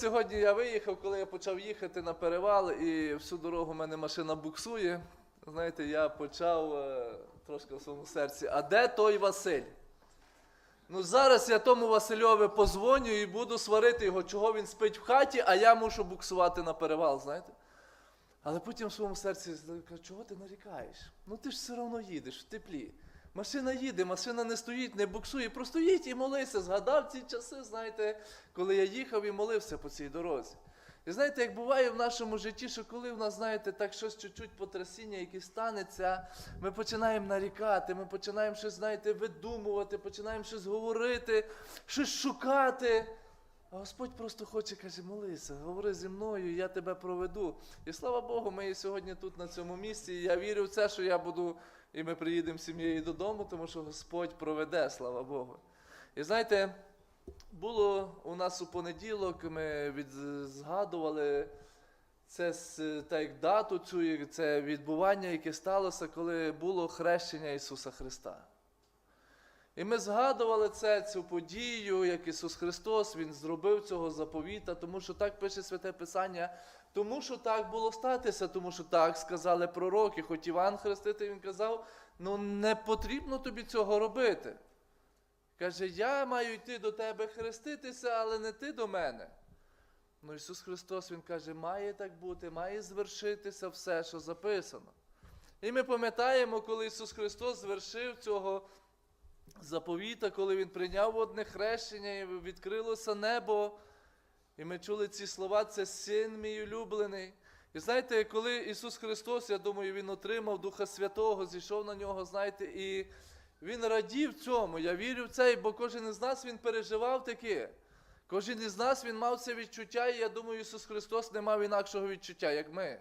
Сьогодні я виїхав, коли я почав їхати на перевал, і всю дорогу в мене машина буксує. Знаєте, я почав е, трошки в своєму серці. А де той Василь? Ну зараз я тому Васильові позвоню і буду сварити його, чого він спить в хаті, а я мушу буксувати на перевал, знаєте? Але потім в своєму серці кажу, чого ти нарікаєш? Ну ти ж все одно їдеш в теплі. Машина їде, машина не стоїть, не буксує, просто їдь і молися. Згадав ці часи, знаєте, коли я їхав і молився по цій дорозі. І знаєте, як буває в нашому житті, що коли в нас, знаєте, так щось чуть-чуть потрясіння, яке станеться, ми починаємо нарікати, ми починаємо щось, знаєте, видумувати, починаємо щось говорити, щось шукати. А Господь просто хоче, каже, молися, говори зі мною, я тебе проведу. І слава Богу, ми сьогодні тут на цьому місці. І я вірю в це, що я буду, і ми приїдемо з сім'єю додому, тому що Господь проведе, слава Богу. І знаєте, було у нас у понеділок, ми згадували це як дату цю, це відбування, яке сталося, коли було хрещення Ісуса Христа. І ми згадували це, цю подію, як Ісус Христос, Він зробив цього заповіта, тому що так пише Святе Писання, тому що так було статися, тому що так сказали пророки. Хоч Іван Хреститель він казав, ну не потрібно тобі цього робити. Каже, я маю йти до тебе хреститися, але не ти до мене. Ну Ісус Христос Він каже, має так бути, має звершитися все, що записано. І ми пам'ятаємо, коли Ісус Христос звершив цього заповіта, коли Він прийняв водне хрещення і відкрилося небо. І ми чули ці слова, це син мій улюблений. І знаєте, коли Ісус Христос, я думаю, Він отримав Духа Святого, зійшов на нього, знаєте, і Він радів цьому. Я вірю в це, бо кожен із нас Він переживав таке. Кожен із нас Він мав це відчуття, і я думаю, Ісус Христос не мав інакшого відчуття, як ми.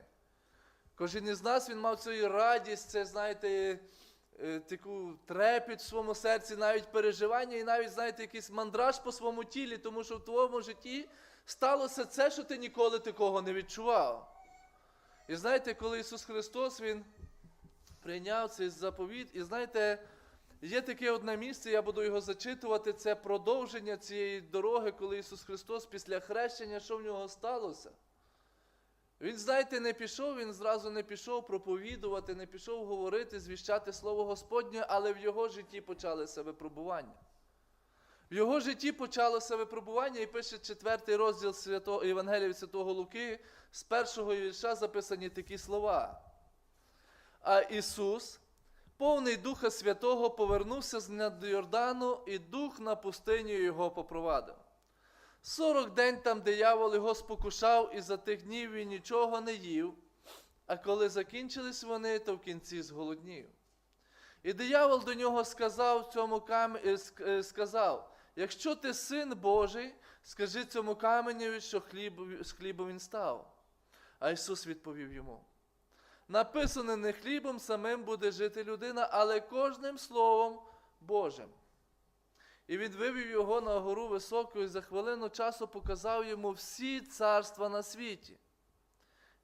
Кожен із нас Він мав цю радість, це, знаєте, таку трепіт в своєму серці, навіть переживання, і навіть, знаєте, якийсь мандраж по своєму тілі, тому що в твоєму житті сталося це, що ти ніколи такого не відчував. І знаєте, коли Ісус Христос Він прийняв цей заповіт, і знаєте, є таке одне місце, я буду його зачитувати, це продовження цієї дороги, коли Ісус Христос після хрещення, що в нього сталося. Він, знаєте, не пішов, він зразу не пішов проповідувати, не пішов говорити, звіщати Слово Господнє, але в його житті почалося випробування. В його житті почалося випробування, і пише четвертий розділ Святого Євангелія від Святого Луки, з першого вірша записані такі слова. А Ісус, повний Духа Святого, повернувся з Йордану, і дух на пустиню його попровадив. Сорок день там диявол його спокушав, і за тих днів він нічого не їв, а коли закінчились вони, то в кінці зголоднів. І диявол до нього сказав цьому кам... е, е, сказав, якщо ти син Божий, скажи цьому каменеві, що хліб... з хлібом він став. А Ісус відповів йому: написано, не хлібом самим буде жити людина, але кожним словом Божим. І він вивів його на гору високу і за хвилину часу показав йому всі царства на світі.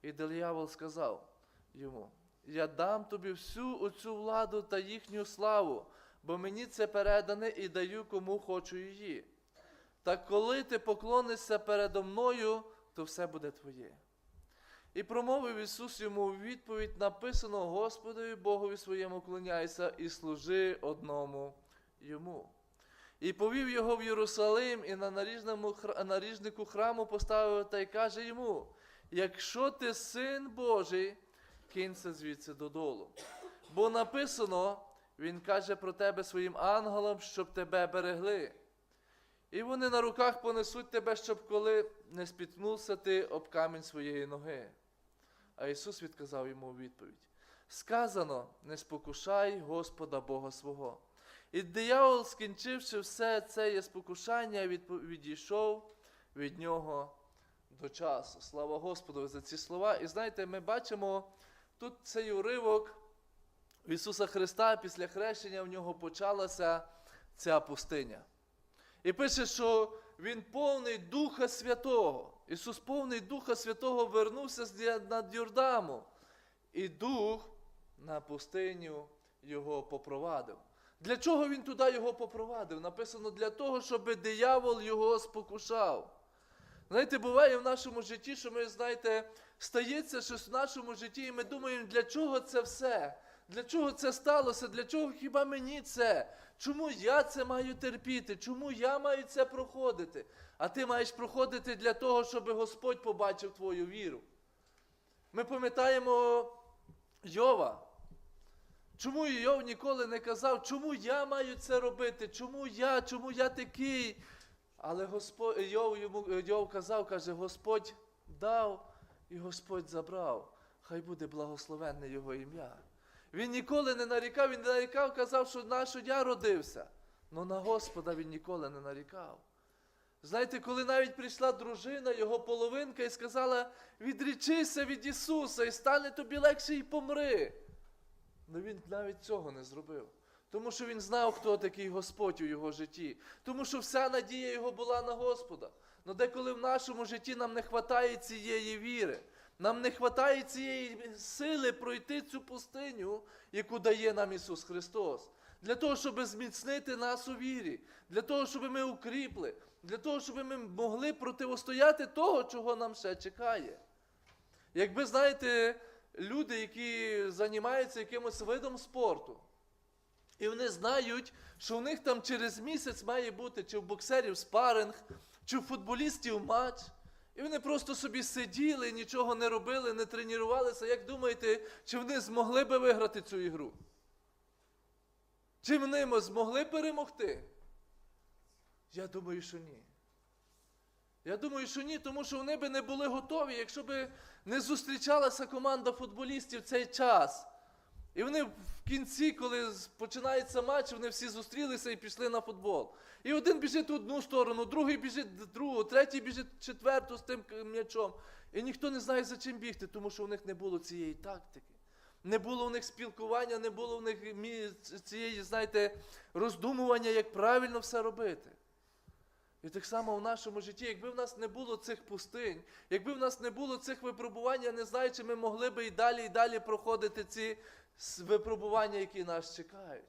І диявол сказав йому: Я дам тобі всю оцю владу та їхню славу, бо мені це передане і даю кому хочу її. Та коли ти поклонишся передо мною, то все буде твоє. І промовив Ісус йому у відповідь написано Господові Богові своєму клоняйся і служи одному йому. І повів його в Єрусалим, і на наріжному, наріжнику храму поставив та й каже йому: якщо ти син Божий, кинься звідси додолу. Бо написано, він каже про тебе своїм ангелам, щоб тебе берегли. І вони на руках понесуть тебе, щоб коли не спіткнувся ти об камінь своєї ноги. А Ісус відказав йому у відповідь: Сказано, не спокушай Господа Бога свого. І диявол, скінчивши все це є спокушання, відійшов від нього до часу. Слава Господу за ці слова. І знаєте, ми бачимо тут цей уривок Ісуса Христа після хрещення в нього почалася ця пустиня. І пише, що Він повний Духа Святого. Ісус повний Духа Святого вернувся над Йордаму. І Дух на пустиню його попровадив. Для чого він туди його попровадив? Написано для того, щоб диявол його спокушав. Знаєте, буває в нашому житті, що ми, знаєте, стається щось в нашому житті, і ми думаємо, для чого це все? Для чого це сталося? Для чого хіба мені це? Чому я це маю терпіти? Чому я маю це проходити? А ти маєш проходити для того, щоб Господь побачив твою віру. Ми пам'ятаємо Йова. Чому Йов ніколи не казав, чому я маю це робити? Чому я, чому я такий? Але Господь, Йов, йому, Йов казав, каже, Господь дав і Господь забрав. Хай буде благословенне Його ім'я. Він ніколи не нарікав, він не нарікав, казав, що на що я родився. але на Господа він ніколи не нарікав. Знаєте, коли навіть прийшла дружина, його половинка, і сказала: відрічися від Ісуса, і стане тобі легше і помри. Ну він навіть цього не зробив. Тому що він знав, хто такий Господь у його житті. Тому що вся надія його була на Господа. Но деколи в нашому житті нам не вистачає цієї віри, нам не вистачає цієї сили пройти цю пустиню, яку дає нам Ісус Христос. Для того, щоб зміцнити нас у вірі, для того, щоб ми укріпли, для того, щоб ми могли противостояти того, чого нам ще чекає. Якби, знаєте, люди, які займаються якимось видом спорту, і вони знають, що у них там через місяць має бути чи в боксерів спаринг, чи в футболістів матч. І вони просто собі сиділи, нічого не робили, не тренувалися. Як думаєте, чи вони змогли би виграти цю ігру? Чи вони змогли перемогти? Я думаю, що ні. Я думаю, що ні, тому що вони би не були готові, якщо б не зустрічалася команда футболістів в цей час. І вони в кінці, коли починається матч, вони всі зустрілися і пішли на футбол. І один біжить в одну сторону, другий біжить в другу, третій біжить в четверту з тим м'ячом. І ніхто не знає, за чим бігти, тому що у них не було цієї тактики. Не було у них спілкування, не було у них цієї, знаєте, роздумування, як правильно все робити. І так само в нашому житті, якби в нас не було цих пустинь, якби в нас не було цих випробувань, я не знаю, чи ми могли би і далі і далі проходити ці випробування, які нас чекають.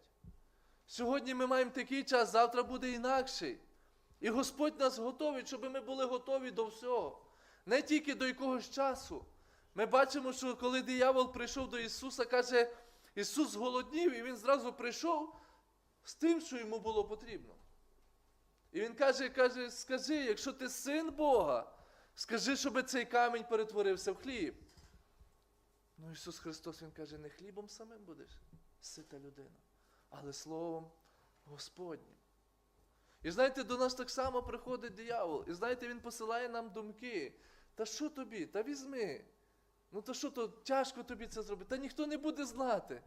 Сьогодні ми маємо такий час, завтра буде інакший. І Господь нас готовить, щоб ми були готові до всього. Не тільки до якогось часу. Ми бачимо, що коли диявол прийшов до Ісуса, каже, Ісус зголоднів, і Він зразу прийшов з тим, що йому було потрібно. І він каже, каже, скажи, якщо ти син Бога, скажи, щоб цей камінь перетворився в хліб. Ну Ісус Христос, Він каже, не хлібом самим будеш, сита людина, але Словом Господнім. І знаєте, до нас так само приходить диявол. І знаєте, він посилає нам думки. Та що тобі? Та візьми. Ну та що то тяжко тобі це зробити? Та ніхто не буде знати.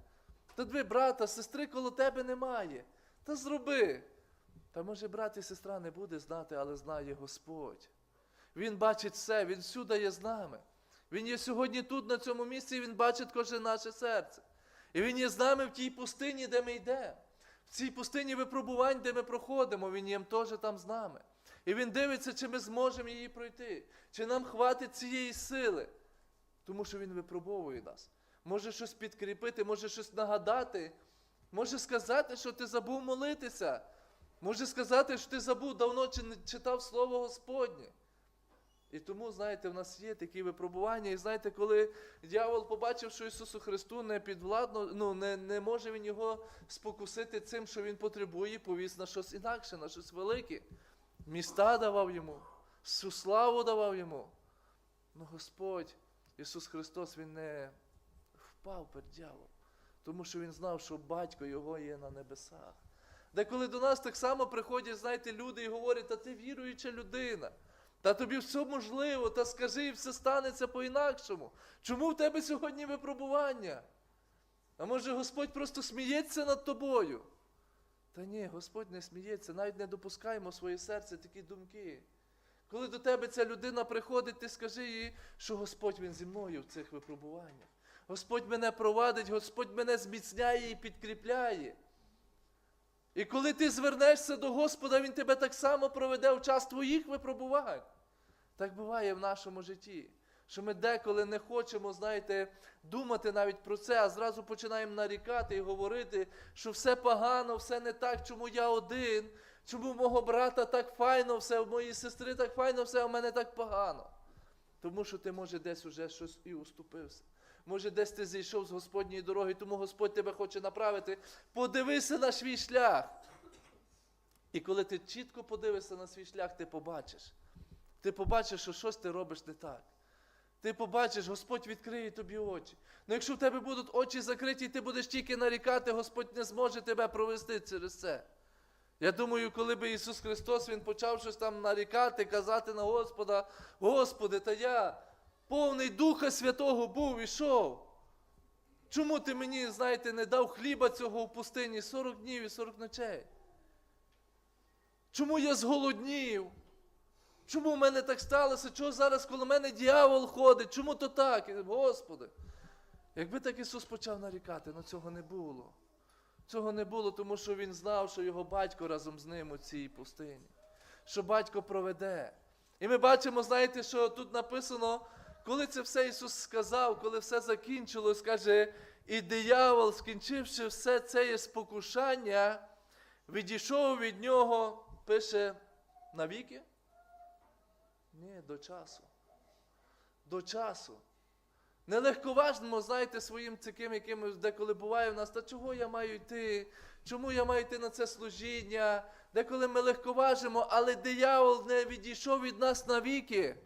Та дві брата, сестри коло тебе немає. Та зроби. Та може брат і сестра не буде знати, але знає Господь. Він бачить все, Він всюди є з нами. Він є сьогодні тут, на цьому місці, і Він бачить кожне наше серце. І Він є з нами в тій пустині, де ми йдемо. В цій пустині випробувань, де ми проходимо, Він є теж там з нами. І Він дивиться, чи ми зможемо її пройти, чи нам хватить цієї сили. Тому що Він випробовує нас. Може щось підкріпити, може щось нагадати, може сказати, що ти забув молитися. Може сказати, що ти забув давно чи не читав Слово Господнє. І тому, знаєте, в нас є такі випробування. І знаєте, коли дьявол побачив, що Ісусу Христу не підвладно, ну не, не може він його спокусити цим, що він потребує, повіз на щось інакше, на щось велике. Міста давав йому, всю славу давав йому. Ну Господь, Ісус Христос, Він не впав перед дьяволом, тому що Він знав, що батько Його є на небесах. Де коли до нас так само приходять, знаєте, люди і говорять, та ти віруюча людина. Та тобі все можливо, та скажи, і все станеться по-інакшому. Чому в тебе сьогодні випробування? А може Господь просто сміється над тобою? Та ні, Господь не сміється, навіть не допускаємо в своє серце такі думки. Коли до тебе ця людина приходить, ти скажи їй, що Господь Він зі мною в цих випробуваннях. Господь мене провадить, Господь мене зміцняє і підкріпляє. І коли ти звернешся до Господа, Він тебе так само проведе в час твоїх випробувань. Так буває в нашому житті. Що ми деколи не хочемо, знаєте, думати навіть про це, а зразу починаємо нарікати і говорити, що все погано, все не так, чому я один, Чому в мого брата так файно все, в моїй сестри так файно все, а в мене так погано? Тому що ти, може, десь уже щось і уступився. Може, десь ти зійшов з Господньої дороги, тому Господь тебе хоче направити. Подивися на свій шлях. І коли ти чітко подивишся на свій шлях, ти побачиш. Ти побачиш, що щось ти робиш не так. Ти побачиш, Господь відкриє тобі очі. Ну якщо в тебе будуть очі закриті, і ти будеш тільки нарікати, Господь не зможе тебе провести через це. Я думаю, коли би Ісус Христос Він почав щось там нарікати, казати на Господа, Господи, та я повний Духа Святого був і йшов. Чому ти мені, знаєте, не дав хліба цього в пустині 40 днів і 40 ночей? Чому я зголоднів? Чому в мене так сталося? Чого зараз коло мене дьявол ходить? Чому то так? Господи. Якби так Ісус почав нарікати, ну цього не було. Цього не було, тому що Він знав, що його батько разом з ним у цій пустині. Що батько проведе. І ми бачимо, знаєте, що тут написано, коли це все Ісус сказав, коли все закінчилось, каже, і диявол, скінчивши все це спокушання, відійшов від нього, пише навіки? Ні, до часу. До часу. Нелегковажно, знаєте, своїм таким, яким деколи буває в нас, та чого я маю йти? Чому я маю йти на це служіння? Деколи ми легковажимо, але диявол не відійшов від нас навіки.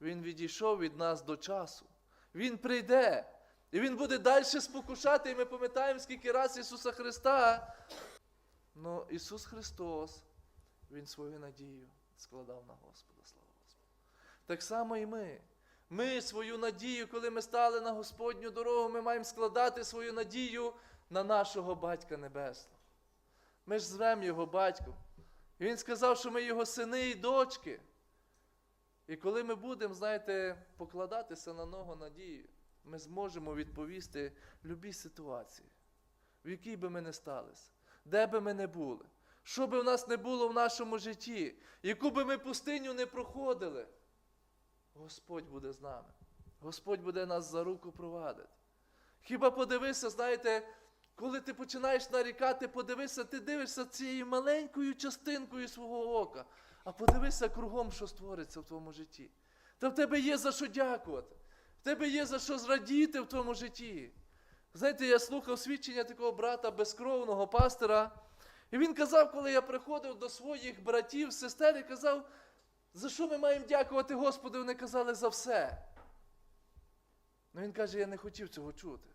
Він відійшов від нас до часу. Він прийде. І він буде далі спокушати. І ми пам'ятаємо, скільки раз Ісуса Христа. Ну, Ісус Христос, Він свою надію складав на Господа. Слава Господу. Так само і ми. Ми свою надію, коли ми стали на Господню дорогу, ми маємо складати свою надію на нашого Батька Небесного. Ми ж звемо Його батьком. Він сказав, що ми Його сини і дочки. І коли ми будемо, знаєте, покладатися на нього надію, ми зможемо відповісти будь-якій ситуації, в якій би ми не сталися, де би ми не були, що би в нас не було в нашому житті, яку би ми пустиню не проходили. Господь буде з нами. Господь буде нас за руку провадити. Хіба подивися, знаєте, коли ти починаєш нарікати, подивися, ти дивишся цією маленькою частинкою свого ока, а подивися кругом, що створиться в твоєму житті. Та в тебе є за що дякувати. В тебе є за що зрадіти в твоєму житті. Знаєте, я слухав свідчення такого брата безкровного пастора, і він казав, коли я приходив до своїх братів, сестер, і казав, за що ми маємо дякувати Господу? Вони казали за все. Ну він каже, я не хотів цього чути.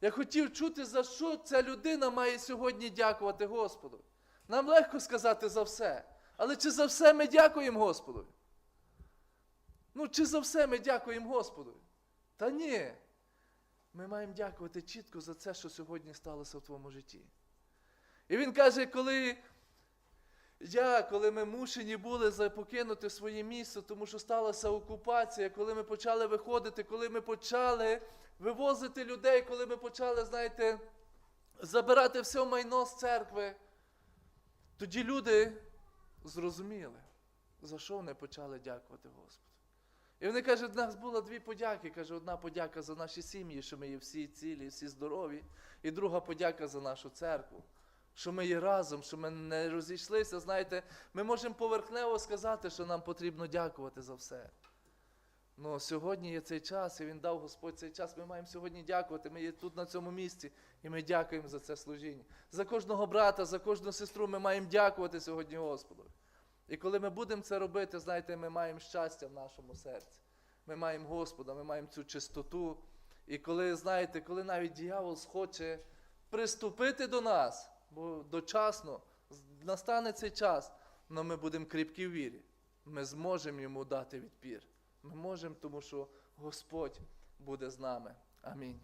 Я хотів чути, за що ця людина має сьогодні дякувати Господу. Нам легко сказати за все. Але чи за все ми дякуємо Господу? Ну, чи за все ми дякуємо Господу? Та ні. Ми маємо дякувати чітко за це, що сьогодні сталося в твоєму житті. І він каже, коли я, коли ми мушені були покинути своє місце, тому що сталася окупація, коли ми почали виходити, коли ми почали вивозити людей, коли ми почали, знаєте, забирати все майно з церкви, тоді люди зрозуміли, за що вони почали дякувати Господу. І вони кажуть, в нас було дві подяки. Каже, одна подяка за наші сім'ї, що ми є всі цілі, всі здорові, і друга подяка за нашу церкву що ми є разом, що ми не розійшлися. Знаєте, ми можемо поверхнево сказати, що нам потрібно дякувати за все. Ну, сьогодні є цей час, і Він дав Господь цей час. Ми маємо сьогодні дякувати. Ми є тут на цьому місці, і ми дякуємо за це служіння. За кожного брата, за кожну сестру ми маємо дякувати сьогодні Господу. І коли ми будемо це робити, знаєте, ми маємо щастя в нашому серці. Ми маємо Господа, ми маємо цю чистоту. І коли, знаєте, коли навіть дьявол схоче приступити до нас, бо дочасно настане цей час, але ми будемо кріпкі в вірі. Ми зможемо йому дати відпір. Ми можемо, тому що Господь буде з нами. Амінь.